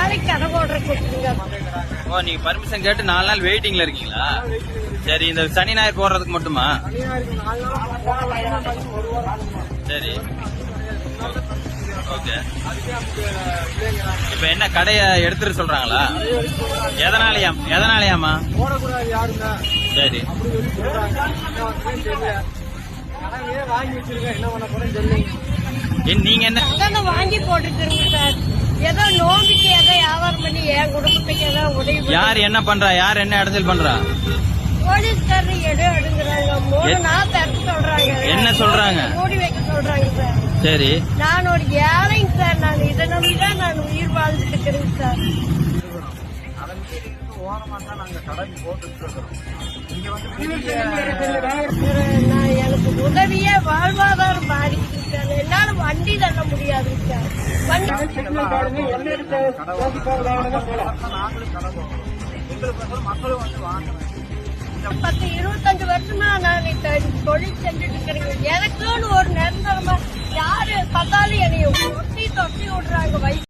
நாளைக்கு கடை ஓ நீங்க பர்மிஷன் கேட்டு நாலு நாள் வெயிட்டிங்ல இருக்கீங்களா? சரி இந்த சனி ஞாயிறு போடுறதுக்கு மட்டுமா? சரி. ஓகே. இப்ப என்ன கடைய எடுத்துட்டு சொல்றாங்களா? எதனாலயா எதனாலயாமா சரி. சொல்றாங்க என்ன வாங்கி வச்சிருக்கேன் என்ன பண்ண போறேன்னு தெரியல ஏன் நீங்க என்ன அதான் வாங்கி போட்டுக்கிறேங்க சார் ஏதோ நோம்பிக்கு ஏதோ வியாபாரம் பண்ணி என் குடும்பத்துக்கு ஏதோ உதவி பண்ணி- யார் என்ன பண்றா? யார் என்ன இடத்தில் பண்றா? போலீஸ்காரர் எடு எடுங்கிறாங்க மூணு எ- நாள் திறக்க சொல்றாங்க. என்ன சொல்றாங்க? மூடி வைக்க சொல்றாங்க சார் சரி. நான் ஒரு ஏழைங்க சார். நான் இதை நம்பி தான் நான் உயிர் வாழ்ந்துட்டு இருக்கிறேங்க சார் சார், நான் எனக்கு உதவியே வாழ்வாதாரம் பாதிக்குது சார். என்னால வண்டி தள்ள முடியாதுங்க சார். நாங்களும் மக்களும் வந்து பத்து இருபத்தஞ்சு வருஷமா நான் தொழில் செஞ்சுட்டு இருக்கிறேன். எனக்குன்னு ஒரு நிரந்தரமா யாரு பார்த்தாலும்